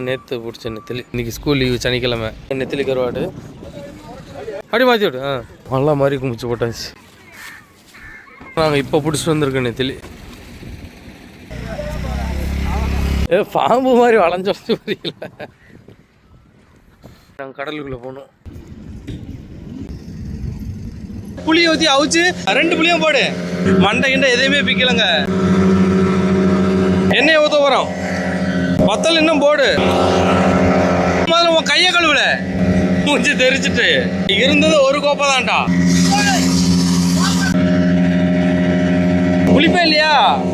வந்து நேற்று பிடிச்ச நெத்திலி. இன்னைக்கு ஸ்கூல் லீவு சனிக்கிழமை. நெத்திலி கருவாடு. அப்படி மாற்றி விடு ஆ. நல்லா மாதிரி குமிச்சு போட்டாச்சு. நாங்கள் இப்போ பிடிச்சிட்டு வந்திருக்கோம் நெத்திலி. ஏ பாம்பு மாதிரி வளைஞ்சு புரியல நாங்கள் கடலுக்குள்ளே போனோம். புளியை ஊற்றி அவிச்சு ரெண்டு புளியும் போடு. மண்டை கிண்டை எதையுமே பிக்கலங்க. எண்ணெயை ஊற்ற போகிறோம் வத்தல் இன்னும் போடு. முதல்ல உன் கையை கழுவுல. மூஞ்சி தெரிச்சிட்டு இருந்தது ஒரு கோப்பை தான்டா புளிப்பே இல்லையா?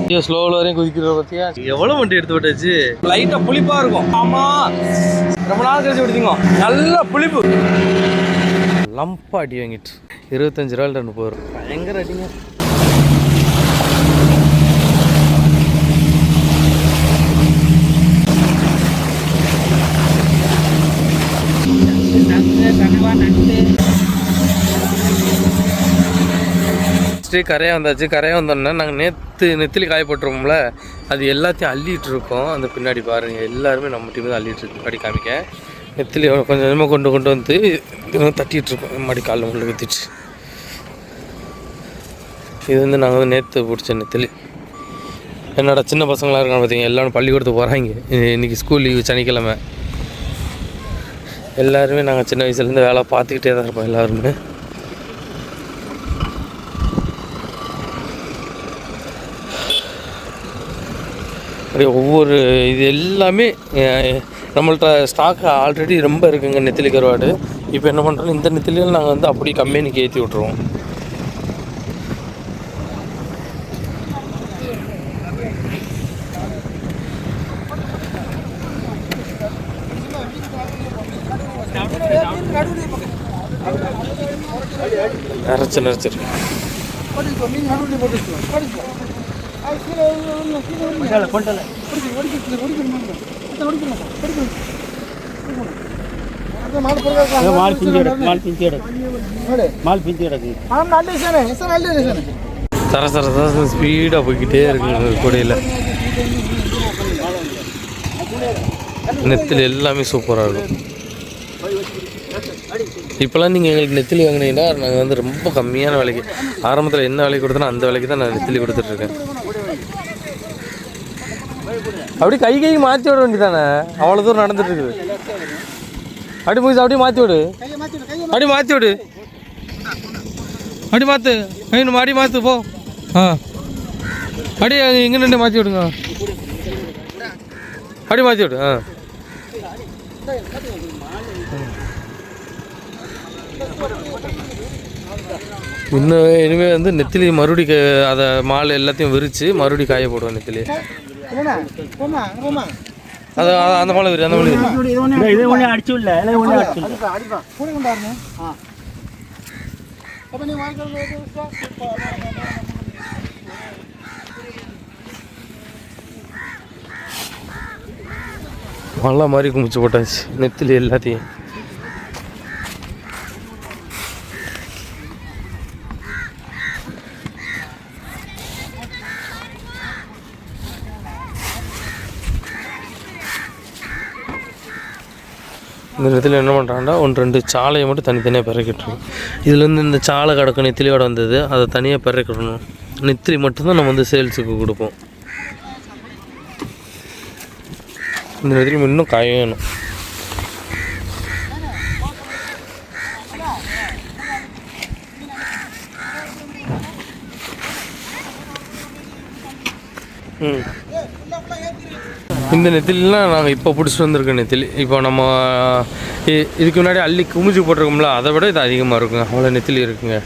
ஐயோ ஸ்லோவில் வரையும் குதிக்கிற பத்தியா? எவ்வளோ வண்டி எடுத்து விட்டாச்சு? லைட்டாக புளிப்பாக இருக்கும். ஆமா. ரொம்ப நாள் கழிச்சு விடுத்தீங்க நல்ல புளிப்பு. லம்பா அடி வாங்கிட்டு. இருபத்தஞ்சு ரூபாயில் ரெண்டு போகிறோம் பயங்கர அடிங்க. ஃபஸ்ட்டு கரையாக வந்தாச்சு. கரையாக வந்தோன்னா நாங்கள் நேற்று நெத்திலி காய போட்டுருவோம்ல அது எல்லாத்தையும் அள்ளிட்டு இருக்கோம். அந்த பின்னாடி பாருங்கள் எல்லாருமே நம்ம டீம் தான் அள்ளிட்டு இருக்கு. முன்னாடி காமிக்க. நெத்திலி கொஞ்சம் கொஞ்சமாக கொண்டு கொண்டு வந்து இன்னும் இருக்கோம். மாடி காலில் உள்ள குத்திட்டு. இது வந்து நாங்கள் வந்து நேற்று பிடிச்ச நெத்திலி. என்னோட சின்ன பசங்களாக இருக்காங்க பார்த்தீங்க எல்லாரும் பள்ளிக்கூடத்துக்கு போகிறாங்க இன்றைக்கி ஸ்கூல் லீவு சனிக்கிழமை. எல்லாருமே நாங்கள் சின்ன வயசுலேருந்து வேலை பார்த்துக்கிட்டே தான் இருப்போம் எல்லாருமே. அப்படியே ஒவ்வொரு இது எல்லாமே நம்மள்ட்ட ஸ்டாக் ஆல்ரெடி ரொம்ப இருக்குங்க நெத்திலி கருவாடு. இப்போ என்ன பண்ணுறோம் இந்த நெத்திலியில் நாங்கள் வந்து அப்படியே கம்பெனிக்கு ஏற்றி விட்ருவோம் சரி சரி மால் பிஞ்சு கிடக்கு மால் பிஞ்சு கிடக்கு. மால் பிஞ்சு கிடக்கு. தர தர தர ஸ்பீடாக போய்கிட்டே இருக்கு கொடையில். நெத்தில் எல்லாமே சூப்பராக இருக்கும். இப்போலாம் நீங்கள் எங்களுக்கு நெத்திலி வாங்கினீங்கன்னா நாங்கள் வந்து ரொம்ப கம்மியான விலைக்கு. ஆரம்பத்தில் என்ன விலைக்கு கொடுத்தனோ அந்த விலைக்கு தான் நான் நெத்திலி கொடுத்துட்ருக்கேன் அப்படி கை கை மாற்றி விட வேண்டியதானே அவ்வளோ தூரம் நடந்துட்டு இருக்குது. அப்படி போய் அப்படியே மாற்றி விடு. அப்படி மாற்றி விடு. அடி மாற்று ஐயோ அடி மாற்று போ. ஆ. அடி இங்கே நின்று மாற்றி விடுங்க. அடி மாற்றி விடு ஆ. இன்னும் இனிமேல் வந்து நெத்திலி மறுபடி அதை மாலை எல்லாத்தையும் விரித்து மறுபடி காய போடுவோம் நெத்திலி. அது அந்த மாலை விரி அந்த மாலை இது அடிச்சு இல்லை அடிச்சு மழை மாதிரி குமிச்சு போட்டாச்சு நெத்திலி எல்லாத்தையும். இந்த இடத்துல என்ன பண்ணுறாங்கன்னா ஒன்று ரெண்டு சாலையை மட்டும் தனித்தனியாக பிறக்கிட்டுருக்கும் இதுலேருந்து இந்த சாலை கிடக்கும் நெத்திலியோட வந்தது அதை தனியாக பிறக்கிடணும் நெத்திலி மட்டும்தான் நம்ம வந்து சேல்ஸுக்கு கொடுப்போம். இந்த நெத்திலி இன்னும் காய வேணும். ம். இந்த நெத்திலாம் நாங்கள் இப்போ பிடிச்சிட்டு வந்திருக்க நெத்திலி. இப்போ நம்ம இதுக்கு முன்னாடி அள்ளி குமிச்சு போட்டிருக்கோம்ல அதை விட இது அதிகமாக இருக்குங்க. அவ்வளோ நெத்திலி இருக்குங்க.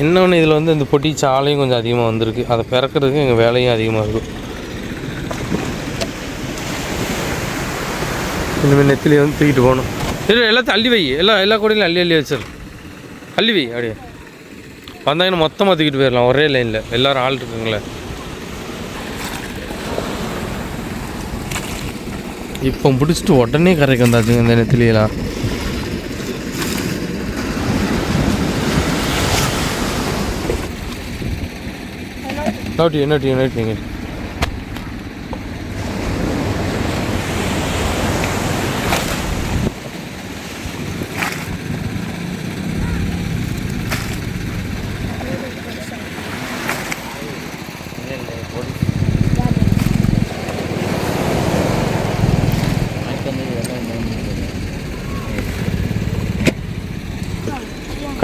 என்ன ஒன்று இதில் வந்து இந்த பொட்டி சாலையும் கொஞ்சம் அதிகமாக வந்திருக்கு. அதை பிறக்கிறதுக்கு எங்கள் வேலையும் அதிகமாக இருக்கும் இனிமேல் நெத்திலி வந்து தூக்கிட்டு போகணும். இல்லை எல்லாத்தையும் அள்ளி வை. எல்லா எல்லா கூடையிலும் அள்ளி அள்ளி வச்சிரு. அள்ளி வை அப்படியே. வந்தாங்கன்னா மொத்தமாக தூக்கிட்டு போயிடலாம். ஒரே லைனில் எல்லாரும் ஆள் இருக்குங்களே. இப்போ பிடிச்சிட்டு உடனே கரைக்கு வந்தாச்சுங்க இந்த நெத்திலியெல்லாம். நோட்டி நோட்டி நோட்டி நீங்கள்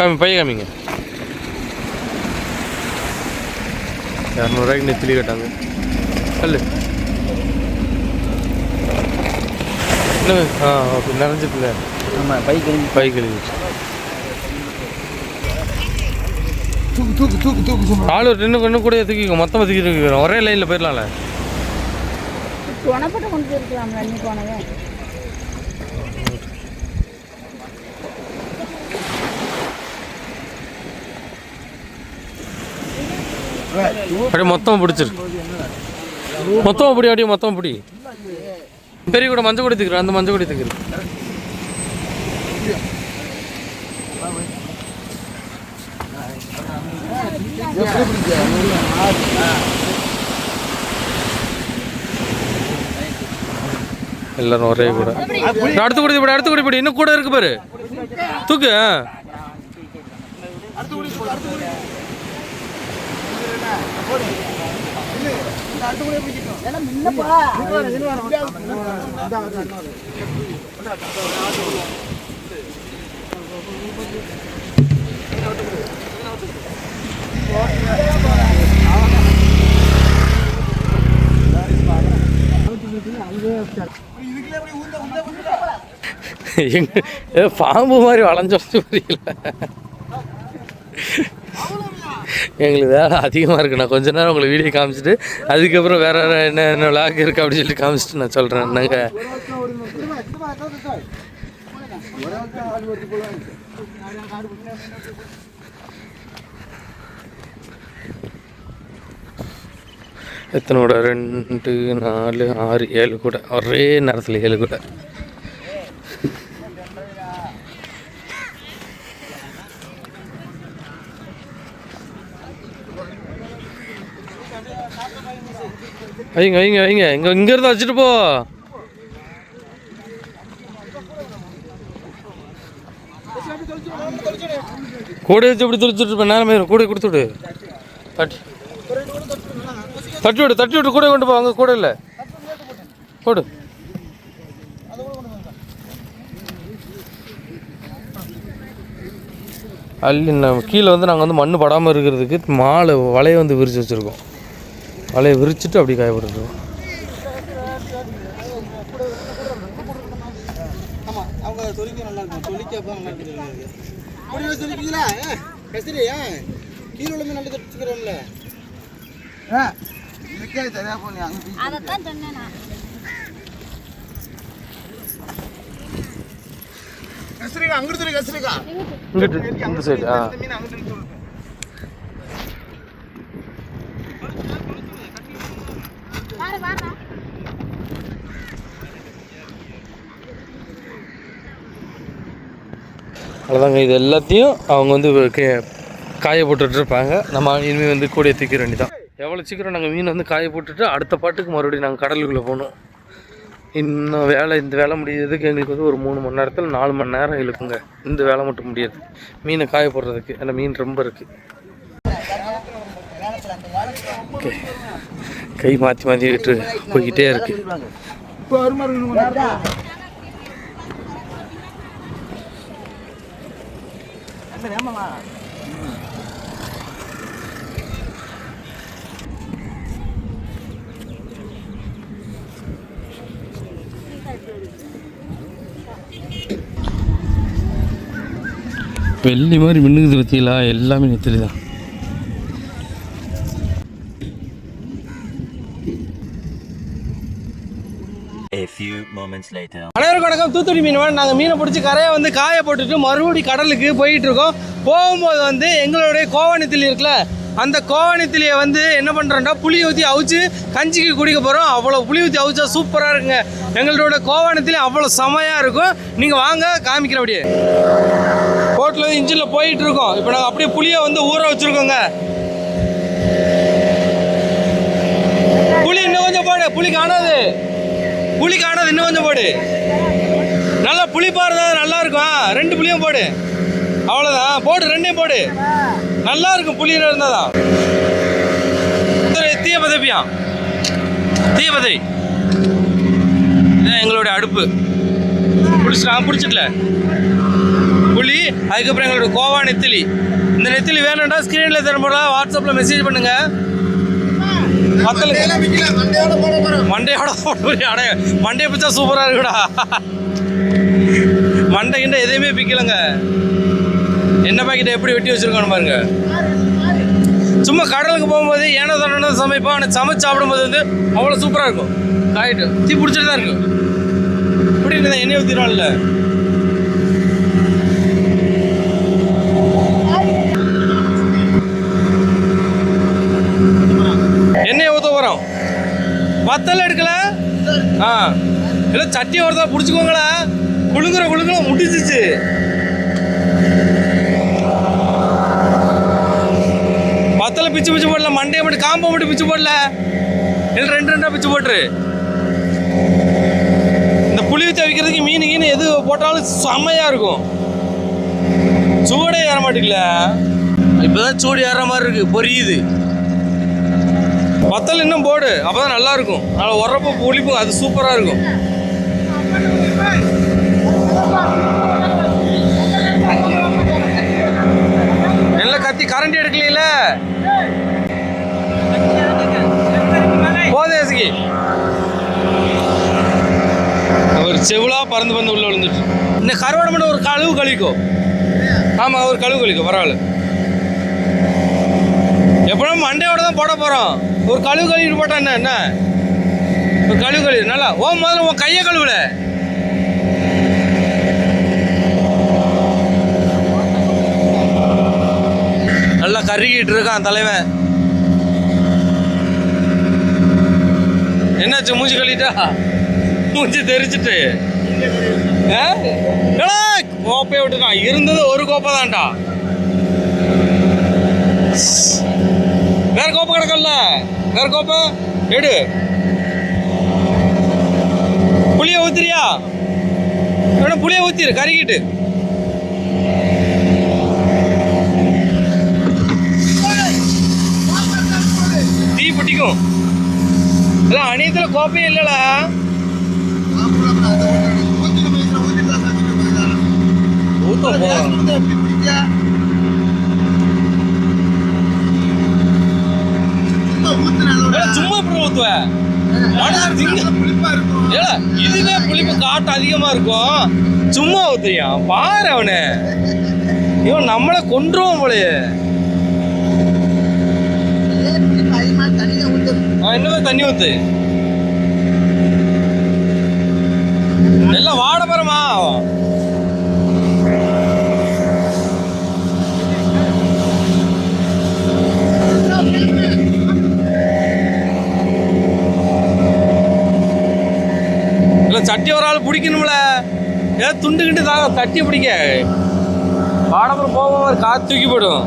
காமி பைய காமிங்க இரநூறுவாய்க்கு நெத்திலி கேட்டாங்க அல்லு என்ன ஆ ஓகே நிறைஞ்சிட்டுல ஆமாம் பைக் பை கழுவி தூக்கு தூக்கு தூக்கு தூக்கு ஆளு இன்னும் இன்னும் கூட தூக்கிக்கோ மொத்தமாக தூக்கி ஒரே லைனில் போயிடலாம்ல துணப்பட்டு கொண்டு போயிருக்கலாம்ல அப்படியே மொத்தம் பிடிச்சிரு மொத்தம் பிடி அப்படியே மொத்தம் பிடி. பெரிய கூட மஞ்சள் கொடி தூக்கிறேன் அந்த மஞ்சள் கொடி தூக்கிறேன் எல்லாரும் ஒரே கூட. அடுத்து குடி இப்படி அடுத்து குடி இப்படி இன்னும் கூட இருக்கு பாரு. தூக்கு ஆ. எங்க ஏதோ பாம்பு மாதிரி வளைஞ்சு வளைஞ்சு புரியல எங்களுக்கு வேலை அதிகமாக இருக்குது நான் கொஞ்ச நேரம் உங்களுக்கு வீடியோ காமிச்சிட்டு அதுக்கப்புறம் வேற வேற என்ன என்ன விளாக் இருக்குது அப்படின்னு சொல்லிட்டு காமிச்சிட்டு நான் சொல்கிறேன் என்னங்க. எத்தனை கூட? ரெண்டு நாலு ஆறு ஏழு கூட. ஒரே நேரத்தில் ஏழு கூட. வைங்க வைங்க வைங்க இங்கே இங்கேருந்து வச்சுட்டு போ. கூட வச்சு இப்படி துளிச்சுட்டு இருப்பேன் நேரம் ஆயிரும். கூட கொடுத்து விடு. தட்டி. தட்டி விடு தட்டி விட்டு கூட கொண்டு போ. அங்கே கூட இல்லை. போடு. அல்லி நம்ம கீழே வந்து நாங்கள் வந்து மண் படாமல் இருக்கிறதுக்கு மாலை வலையை வந்து விரிச்சு வச்சுருக்கோம். வலையை விரிச்சிட்டு அப்படி காய போட்டுருக்கோம் அதைத்தான் சொன்னேன் நான். கசரிக்கா அங்கிட்டு கசரிக்கா இங்கிட்டு இந்த சைடு ஆ. மீன் அங்கிட்டு அவ்வளோதாங்க இது எல்லாத்தையும் அவங்க வந்து கே- காய இருப்பாங்க நம்ம இனிமேல் வந்து கூடிய தூக்கிற வேண்டியதான் எவ்வளோ சீக்கிரம் நாங்கள் மீன் வந்து காய போட்டுட்டு அடுத்த பாட்டுக்கு மறுபடியும் நாங்கள் கடலுக்குள்ளே போகணும். இன்னும் வேலை இந்த வேலை முடியறதுக்கு எங்களுக்கு வந்து ஒரு மூணு மணி நேரத்தில் நாலு மணி நேரம் இழுக்குங்க. இந்த வேலை மட்டும் முடியாது. மீனை காய போடுறதுக்கு அந்த மீன் ரொம்ப இருக்குது ஓகே. கை மாற்றி மாற்றிக்கிட்டு போய்கிட்டே இருக்குது இப்போ வருமா இருக்கணும் வெள்ளி மாதிரி மின்னுக்குது பற்றிங்களா எல்லாமே நெத்திலி தான். அனைவருக்கும் வணக்கம். தூத்துக்குடி மீனவன் நாங்கள் மீனை பிடிச்சி கரையை வந்து காய போட்டுட்டு மறுபடி கடலுக்கு போயிட்டு இருக்கோம். போகும்போது வந்து எங்களுடைய கோவணத்தில் இருக்குல்ல அந்த கோவணத்திலேயே வந்து என்ன பண்ணுறோம்னா புளி ஊற்றி அவிச்சு கஞ்சிக்கு குடிக்க போகிறோம் அவ்வளோ புளி ஊற்றி அவிச்சா சூப்பராக இருக்குங்க. எங்களோட கோவணத்திலே அவ்வளோ செமையாக இருக்கும். நீங்கள் வாங்க காமிக்கிற அப்படியே. போட்டில் வந்து இன்ஜினில் போயிட்டு இருக்கோம். இப்போ நாங்கள் அப்படியே புளியை வந்து ஊற வச்சுருக்கோங்க. புளி இன்னும் கொஞ்சம் போடு. புளி காணாது. புளி காணாது இன்னும் கொஞ்சம் போடு. நல்லா புளிப்பா நல்லா இருக்கும். ரெண்டு புளியும் போடு. அவ்வளோதான் போடு ரெண்டையும் போடு. நல்லா இருக்கும் புளி இருந்தால் தான் தீய பதவியா? தீய பதவி. இதுதான் எங்களுடைய அடுப்பு. பிடிச்சிட்டான் பிடிச்சிட்டல. புளி அதுக்கப்புறம் எங்களோட கோவா நெத்திலி. இந்த நெத்திலி வேணும்டா ஸ்க்ரீனில் தரும்போது வாட்ஸ்அப்பில் மெசேஜ் பண்ணுங்கள் வத்தலுக்கு மண்டையோட போட்டு அடைய மண்டையை பிச்சா சூப்பராக இருக்குடா. மண்டை கிண்ட எதையுமே பிக்கலைங்க என்ன பாக்கெட்டை எப்படி வெட்டி வச்சிருக்கானு பாருங்க. சும்மா கடலுக்கு போகும்போது ஏனோ தானோ சமைப்போம் ஆனால் சமைச்சு சாப்பிடும்போது வந்து அவ்வளோ சூப்பராக இருக்கும். காயிட்டு தீ பிடிச்சிட்டு தான் இருக்கும். இப்படி இருந்தால் எண்ணெய் ஊற்றிடுவான்ல எண்ணெய் ஊற்ற போகிறோம் வத்தல் எடுக்கல? ஆ. இல்லை சட்டி ஒருத்தா பிடிச்சிக்கோங்களா. குழுங்குற குழுங்குற முடிச்சிச்சு வத்தலை பிச்சு பிச்சு போடல. மண்டையை மட்டும் காம்போ மட்டும் பிச்சு போடல. இல்லை ரெண்டு ரெண்டா பிச்சு போட்டுரு. இந்த புளி வச்சு வைக்கிறதுக்கு மீன் கீன் எது போட்டாலும் செம்மையாக இருக்கும். சூடே ஏற மாட்டேங்கல. இப்போதான் சூடு ஏற மாதிரி இருக்கு. பொரியுது. வத்தல் இன்னும் போடு. அப்போ தான் நல்லாயிருக்கும். அதில் உரப்பு புளிப்பு அது சூப்பராக இருக்கும். நல்ல கத்தி கரண்ட் எடுக்கலையில? போதேசிக்கு ஒரு செவிலா பறந்து பறந்து உள்ள விழுந்துட்டு. இந்த கருவாடு மட்டும் ஒரு கழுவு கழிக்கும் ஆமாம் ஒரு கழுவு கழிக்கும் பரவாயில்ல. எப்படியும் மண்டையோட தான் போட போகிறோம் ஒரு கழுவு கழுவிட்டு போட்டா என்ன என்ன? ஒரு கழுவு கழுவி நல்லா ஓ முதல்ல உன் கையை கழுவுல நல்லா கருகிட்டு இருக்கான் தலைவன். என்னாச்சு மூஞ்சி கழிட்டா மூஞ்சி தெரிச்சிட்டு கோப்பையை விட்டுக்கான் இருந்தது ஒரு கோப்பை தான்டா. வேற கோப்பை கிடக்கல வேற கோப்பை எடு. புளிய ஊத்துறியா? வேணா புளிய ஊத்திரு கருகிட்டு. தீ பிடிக்கும். இல்ல அணியத்துல கோப்பையும் இல்லல ஊத்தும் போதும் சும்மா இப்படி ஊத்துவ? இதுவே புளிப்பு காட்டு அதிகமா இருக்கும். சும்மா ஊத்துறியா? பாரு அவனு. இவன் நம்மளை கொன்றுவோம் போலயே. என்ன இன்னும் தண்ணி ஊத்து. எல்லாம் வாட போறமா சட்டி ஒரு ஆள் பிடிக்கணும்ல. ஏதோ துண்டு கிண்டு தாங்க தட்டி பிடிக்க. வாடப்புறம் போவோம் காத்து தூக்கி போயிடும்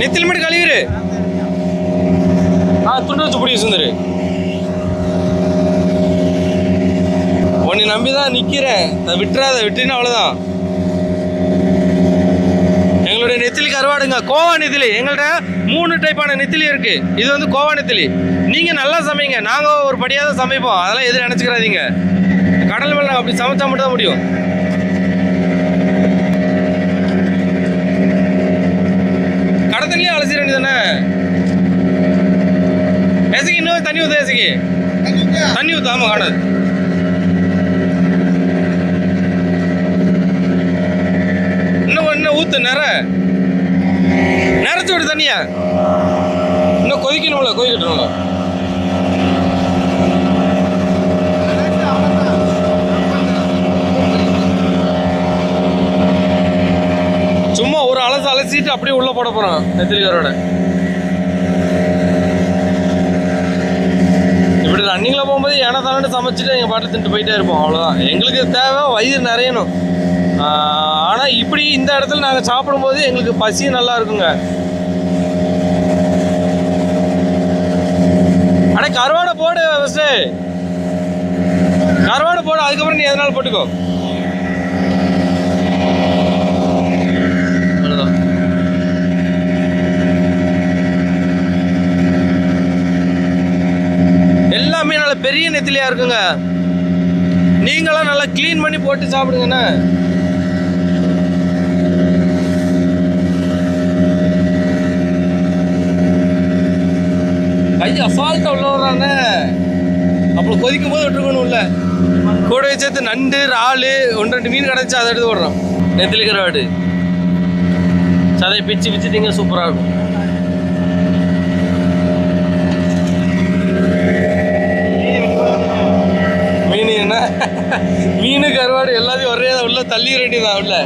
நெத்தில மட்டும் கழுவிரு. ஆ துண்டு வச்சு பிடிக்க சுந்தரு. உன்னை நம்பி தான் நிற்கிறேன் விட்டுறாத விட்டுன்னு அவ்வளோதான் நெத்திலி கருவாடுங்க. கோவா நெத்திலி. எங்கள்கிட்ட மூணு டைப்பான நெத்திலி இருக்கு. இது வந்து கோவா நெத்திலி. நீங்க நல்லா சமைங்க. நாங்க ஒரு படியாக தான் சமைப்போம். அதெல்லாம் எதுவும் நினைச்சுக்கிறாதீங்க கடல் வெள்ளம் அப்படி சமைச்சா மட்டும் தான் முடியும் அலசி அலசிட வேண்டியதானே ஏசிக்கு இன்னும் தண்ணி ஊற்று ஏசிக்கு? தண்ணி ஊத்து ஆமா காணாது இன்னும் இன்னும் ஊத்து நிற இறச்சி விடு தண்ணியா. இன்னும் கொதிக்கணும்ல கொதிக்கட்டும்ல. சும்மா ஒரு அலசு அலசிட்டு அப்படியே உள்ள போட போறோம் நெத்திரிக்காரோட இப்படி ரன்னிங்கில் போகும்போது ஏன்னா தானே சமைச்சிட்டு எங்கள் பாட்டு தின்ட்டு போயிட்டே இருப்போம். அவ்வளோதான் எங்களுக்கு தேவை வயிறு நிறையணும். ஆனால் இப்படி இந்த இடத்துல நாங்கள் சாப்பிடும்போது எங்களுக்கு பசி நல்லா இருக்குங்க. கருவாடை போடு ஃபஸ்ட்டு கருவாடை போடு அதுக்கப்புறம் நீ எதனால போட்டுக்கோ. பெரிய நெத்திலியா இருக்குங்க. நீங்களாம் நல்லா க்ளீன் பண்ணி போட்டு சாப்பிடுங்கண்ணே கை அசால்ட்டா உள்ள வர்றானே. அப்புறம் கொதிக்கும் போது விட்டுருக்கணும் உள்ள கூட சேர்த்து நண்டு இறாலு ஒன்று ரெண்டு மீன் கிடச்சி அதை எடுத்து விடுறோம் நெத்திலி கருவாடு சதையை பிச்சு பிச்சு திங்க சூப்பராக இருக்கும். மீன் என்ன? மீன் கருவாடு எல்லாத்தையும் ஒரே உள்ள தள்ளி வேண்டியதான் உள்ள.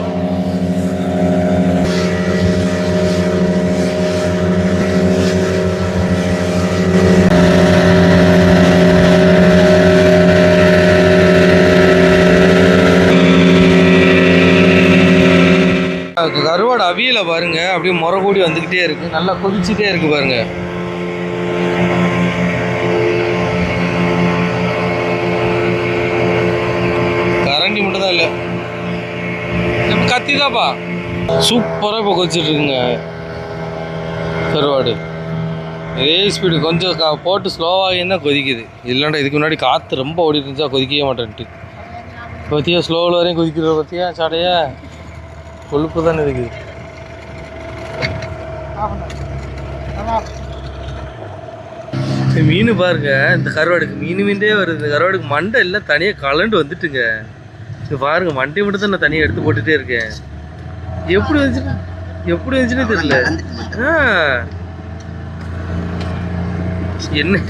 கருவாடு அவியல பாருங்க அப்படியே முறை கூடி வந்துக்கிட்டே இருக்குது நல்லா கொதிச்சுட்டே இருக்குது பாருங்கள் கரண்டி மட்டும் தான் இல்லை. நம்ம கத்தி தான்ப்பா சூப்பராக இப்போ கொதிச்சுட்டு இருக்குங்க. கருவாடு இதே ஸ்பீடு கொஞ்சம் கா- போட்டு ஸ்லோவாக தான் கொதிக்குது. இல்லைண்டா இதுக்கு முன்னாடி காற்று ரொம்ப ஓடி இருந்துச்சா கொதிக்கவே மாட்டேன்ட்டு. பார்த்தியா ஸ்லோவில் வரையும் கொதிக்கிறத பார்த்தியா சாடையா? கொழுப்பு தானே இருக்குது. மீன் பாருங்க. இந்த கருவாடுக்கு மீன் மீண்டே வருது. இந்த கருவாடுக்கு மண்டை எல்லாம் தனியாக கலண்டு வந்துட்டுங்க. இது பாருங்க மண்டை மட்டும் தான் நான் தனியாக எடுத்து போட்டுட்டே இருக்கேன். எப்படி வந்துச்சு எப்படி வந்துச்சுன்னே தெரியல. ஆ. என்ன?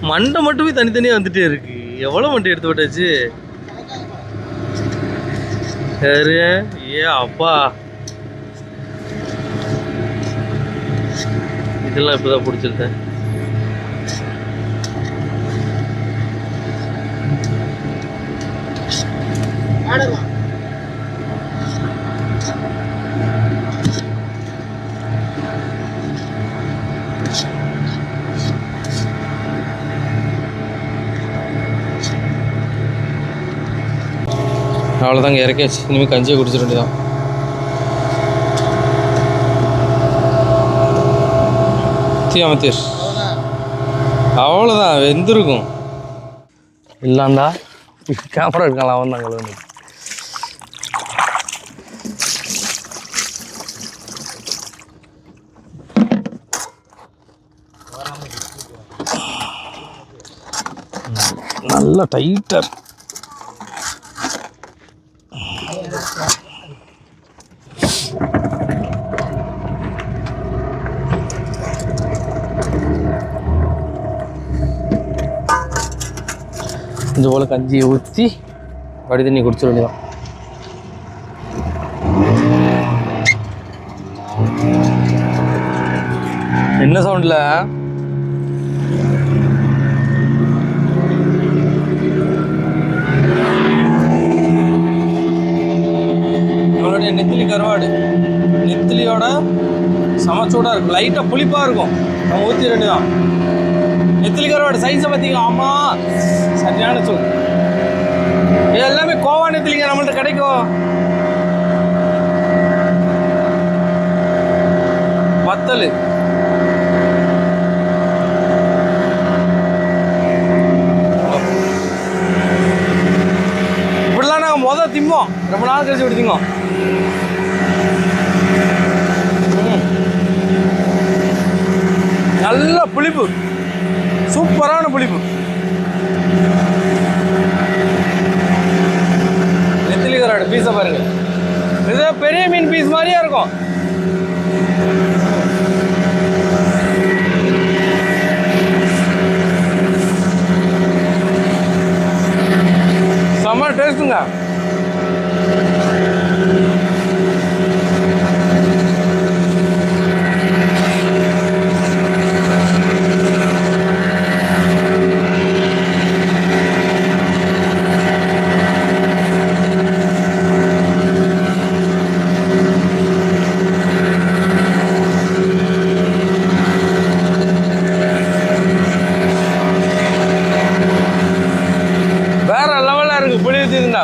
மண்டை மட்டுமே தனித்தனியாக வந்துட்டே இருக்கு. எவ்வளோ மண்டை எடுத்து போட்டாச்சு? ஏ அப்பா. இதெல்லாம் இப்போதான் பிடிச்சிருக்கேன் ஆடுமா அவ்வளோதாங்க இறக்கியாச்சு. இனிமேல் கஞ்சியை குடிச்சிட வேண்டியதான் தீயாமத்தீர் அவ்வளோதான் வெந்திருக்கும். இல்லாண்டா கேமரா இருக்கலாம் அவன் தான் கழுவு நல்லா டைட்டாக கொஞ்சம் போல் கஞ்சியை ஊற்றி வடி தண்ணி குடிச்சிட வேண்டியதான் என்ன சவுண்டில்? நம்மளுடைய நெத்திலி கருவாடு. நெத்திலியோட சமச்சூடாக இருக்கும். லைட்டாக புளிப்பாக இருக்கும். நம்ம ஊற்றி ரெண்டு தான் நெத்திலி கருவாடு சைஸை பார்த்தீங்கன்னா ஆமாம் சரியான சொல். இது எல்லாமே கோவா நெத்திலிங்க நம்மள்ட்ட கிடைக்கும். வத்தல். இப்படிலாம் நாங்கள் மொதல் திம்போம். ரொம்ப நாள் கழிச்சு இப்படி நல்ல புளிப்பு. சூப்பரான புளிப்பு நெத்திலி கராடு பீஸை பாருங்க. இது பெரிய மீன் பீஸ் மாதிரியே இருக்கும். செம்ம டேஸ்ட்டுங்க வேற லெவலில் இருக்குது புளி ஊற்றிருந்தா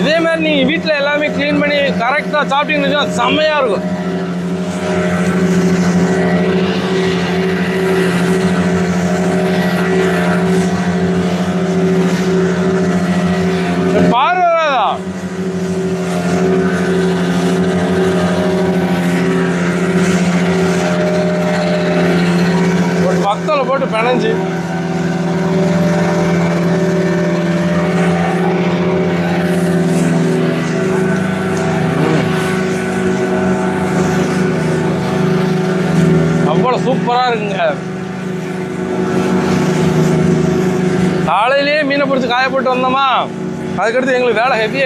இதே மாதிரி நீங்கள் வீட்டில் எல்லாமே க்ளீன் பண்ணி கரெக்டாக சாப்பிட்டீங்கன்னு வச்சுக்கோங்க, செம்மையா இருக்கும் நனைஞ்சு அவ்வளோ சூப்பராக இருக்குங்க. காலையிலேயே மீனை பிடிச்சி காய போட்டு வந்தோமா? அதுக்கடுத்து எங்களுக்கு வேலை ஹெவி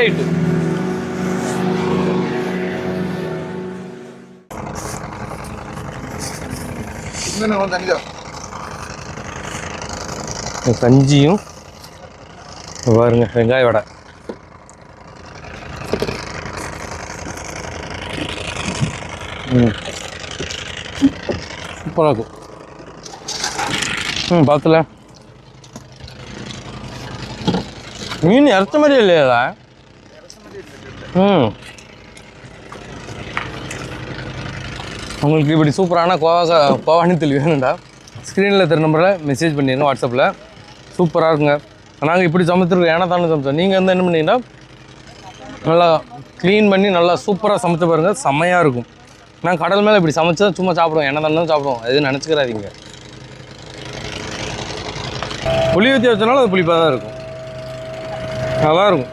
தான் கஞ்சியும் பாருங்க வெங்காய வடை. ம். சூப்பராக இருக்கும் ம் பார்த்துல. மீன் இறச்ச மாதிரி இல்லையா ம். உங்களுக்கு இப்படி சூப்பரான கோவா கோவானத்தில் வேணும்டா. ஸ்க்ரீனில் தெரிய நம்பரில் மெசேஜ் பண்ணிடுங்க வாட்ஸ்அப்பில் சூப்பராக இருக்குங்க. நாங்கள் இப்படி சமைச்சிருக்கோம் ஏன்னா தானே சமைச்சோம். நீங்கள் வந்து என்ன பண்ணீங்கன்னா நல்லா க்ளீன் பண்ணி நல்லா சூப்பராக சமைச்சு பாருங்கள் செம்மையாக இருக்கும். நான் கடல் மேலே இப்படி சமைச்சா சும்மா சாப்பிடுவோம் என்ன தான் சாப்பிடுவோம். எதுவும் நினச்சிக்கிறாதீங்க. புளி ஊற்றி வச்சனால அது புளிப்பாக தான் இருக்கும். நல்லா இருக்கும்.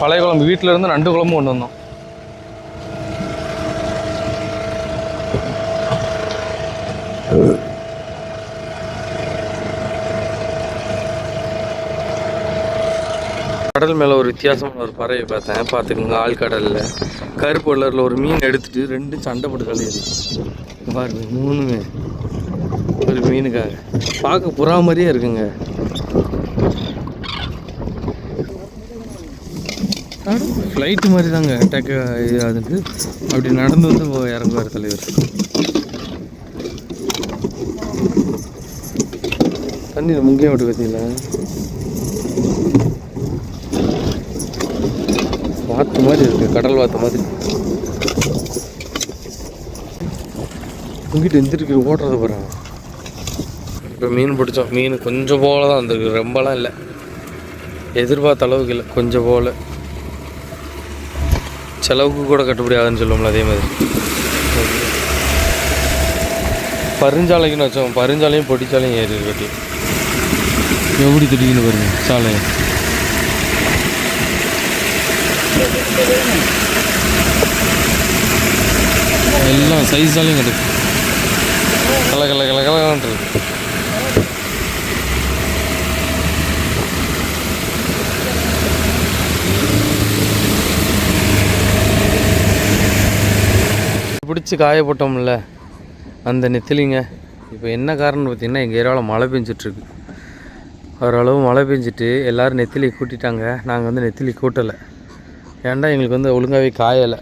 பழைய குழம்பு. வீட்டில் இருந்து நண்டு குழம்பு கொண்டு வந்தோம். கடல் மேலே ஒரு வித்தியாசமான ஒரு பறவை பார்த்தேன். பார்த்துக்கோங்க ஆழ்கடலில் கருப்பு கலரில் ஒரு மீன் எடுத்துட்டு ரெண்டும் சண்டை போட்டு கலையுது பாருங்க மூணுமே. ஒரு மீனுக்காக. பார்க்க புறா மாதிரியே இருக்குங்க. ஃப்ளைட்டு மாதிரி தாங்க டக்கு இது அதுக்கு. அப்படி நடந்து வந்து இறங்குவார் தலைவர். தண்ணியில் முங்கிய விட்டு பார்த்தீங்களா வாத்து மாதிரி இருக்கு கடல் வாத்து மாதிரி. முங்கிட்டு எந்திரிக்கிற ஓடுறத பாருங்க இப்போ மீன் பிடிச்சோம். மீன் கொஞ்சம் போல தான் வந்திருக்கு. ரொம்பலாம் இல்லை. எதிர்பார்த்த அளவுக்கு இல்லை. கொஞ்சம் போல. செலவுக்கு கூட கட்டுப்படி ஆகுதுன்னு சொல்லுவோம்ல அதே மாதிரி. பருஞ்சாலைக்குன்னு வச்சோம். பருஞ்சாலையும் பொடிச்சாலையும் ஏறி கட்டி எப்படி திடீர்னு பாருங்க சாலை. எல்லாம் சைஸாலையும் கிடைக்கும் கல கல கல கலன்ட்டு இருக்கு. பிடிச்சி காய போட்டோம்ல அந்த நெத்திலிங்க. இப்போ என்ன காரணம்னு பார்த்தீங்கன்னா எங்கள் ஏரியாவில் மழை பெஞ்சிட்ருக்கு. ஓரளவு மழை பெஞ்சிட்டு எல்லோரும் நெத்திலி கூட்டிட்டாங்க. நாங்கள் வந்து நெத்திலி கூட்டலை. ஏன்டா எங்களுக்கு வந்து ஒழுங்காகவே காயலை.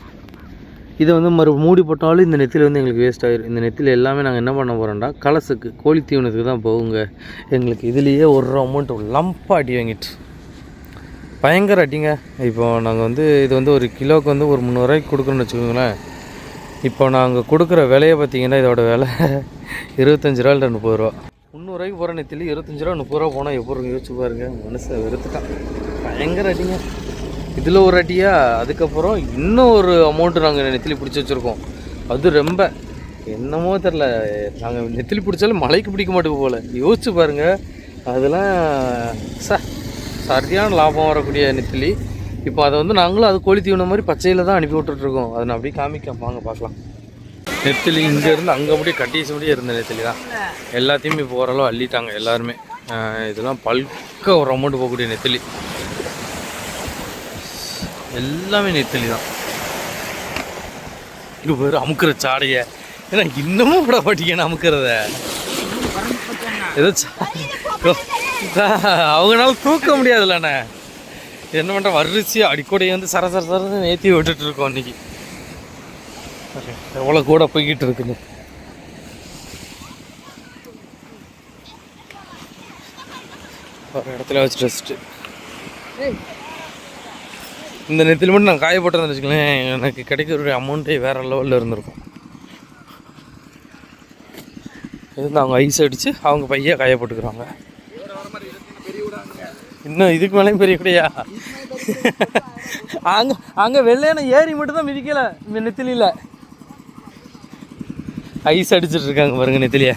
இதை வந்து மறு மூடி போட்டாலும் இந்த நெத்தில் வந்து எங்களுக்கு வேஸ்ட் ஆகிடும் இந்த நெத்தில் எல்லாமே நாங்கள் என்ன பண்ண போகிறோம்டா கலசுக்கு கோழி தீவனத்துக்கு தான் போகுங்க. எங்களுக்கு இதுலேயே ஒரு அமௌண்ட் லம்பாக அடி வாங்கிட்டு. பயங்கர அடிங்க. இப்போ நாங்கள் வந்து இது வந்து ஒரு கிலோவுக்கு வந்து ஒரு முந்நூறுரூவாய்க்கு கொடுக்குறோன்னு வச்சுக்கோங்களேன். இப்போ நாங்கள் கொடுக்குற விலையை பார்த்தீங்கன்னா இதோட விலை இருபத்தஞ்சி ரூபா இல்லை முப்பது ரூபா. முந்நூறுரூவாய்க்கு போகிற நெத்திலி இருபத்தஞ்சி ரூபா முப்பது ரூபா போனால் எப்படி யோசிச்சு பாருங்கள் மனுஷன் வெறுத்துட்டான். பயங்கர அடிங்க. இதில் ஒரு அடியா அதுக்கப்புறம் இன்னும் ஒரு அமௌண்ட்டு நாங்கள் நெத்திலி பிடிச்சி வச்சுருக்கோம். அது ரொம்ப என்னமோ தெரில நாங்கள் நெத்திலி பிடிச்சாலும் மலைக்கு பிடிக்க மாட்டேங்க போல். யோசிச்சு பாருங்கள் அதெல்லாம் ச சரியான லாபம் வரக்கூடிய நெத்திலி. இப்போ அதை வந்து நாங்களும் அது கோழி தீவனம் மாதிரி பச்சையில் தான் அனுப்பி விட்டுட்ருக்கோம் அதை நான் அப்படியே காமிக்க வாங்க பார்க்கலாம். நெத்திலி இங்கேருந்து அங்கே அப்படியே கட்டிச்சு முடியே இருந்த நெத்திலி தான். எல்லாத்தையுமே இப்போ ஓரளவு அள்ளிட்டாங்க எல்லாருமே. இதெல்லாம் பல்க ஒரு அமௌண்ட் போகக்கூடிய நெத்திலி. எல்லாமே நெத்தலி தான். இது பேர் அமுக்குற சாடைய. ஏன்னா இன்னமும் விட மாட்டீங்கன்னு அமுக்கிறத. ஏதோ சா- அவங்களால தூக்க முடியாதுல்லண்ணே என்ன பண்ணுற வரிசை அடிக்கொடையை வந்து சர சர சரன்னு ஏற்றி விட்டுட்டு இருக்கோம் இன்னைக்கு. எவ்வளோ கூட போய்கிட்டு இருக்குன்னு ஒரு இடத்துல வச்சு ரெஸ்ட்டு இந்த நேரத்தில் மட்டும் நான் காய போட்டேன்னு வச்சுக்கலேன் எனக்கு கிடைக்கிற அமௌண்ட்டே வேறு லெவலில் இருந்திருக்கும். இது அவங்க ஐஸ் அடித்து அவங்க பையன் காய போட்டுக்கிறாங்க. இன்னும் இதுக்கு மேலேயும் பெரிய கூடையா? அங்கே அங்கே வெள்ளையான ஏரி மட்டும் தான் மிதிக்கல நெத்திலியில். ஐஸ் அடிச்சிட்டு இருக்காங்க பாருங்கள் நெத்திலியை.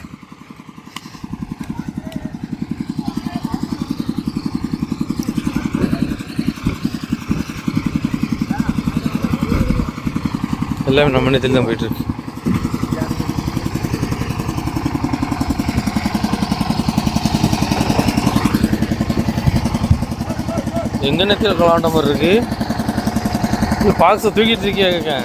எல்லாமே நம்ம நெத்திலி தான் போயிட்டுருக்கு எங்கள் நேரத்தில் நெத்தில கலாண்ட மாதிரி இருக்குது பாக்ஸை தூக்கிட்டு இருக்கியா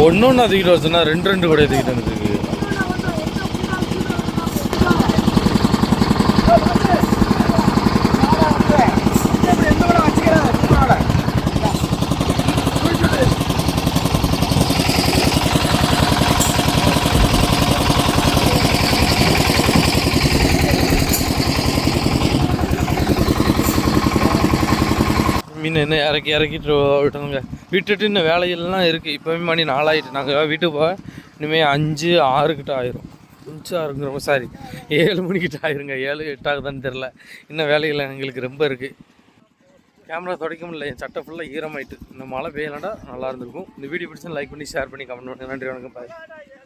ஒன்று ஒன்று தூக்கிட்டு வர ரெண்டு ரெண்டு கூட தூக்கிட்டு வந்துருக்கு மீன் என்ன இறக்கி இறக்கிட்டு விட்டோங்க விட்டுட்டு இன்னும் வேலையெல்லாம் இருக்குது இப்போவே மணி நாலாயிட்டு. நாங்கள் வீட்டுக்கு போக இனிமேல் அஞ்சு ஆறு கிட்ட ஆயிரும். அஞ்சு ஆறுங்கிறோம் சாரி ஏழு மணிக்கிட்ட ஆயிருங்க. ஏழு எட்டாகுதான்னு தெரில இன்னும் வேலைகள் எங்களுக்கு ரொம்ப இருக்குது கேமரா துடைக்க முடியல. என் சட்டை ஃபுல்லாக ஈரமாயிட்டு. இந்த மழை பெய்யலடா. நல்லா இருந்திருக்கும். இந்த வீடியோ பிடிச்சா லைக் பண்ணி ஷேர் பண்ணி கமெண்ட் பண்ணுங்க நன்றி வணக்கம். பாய்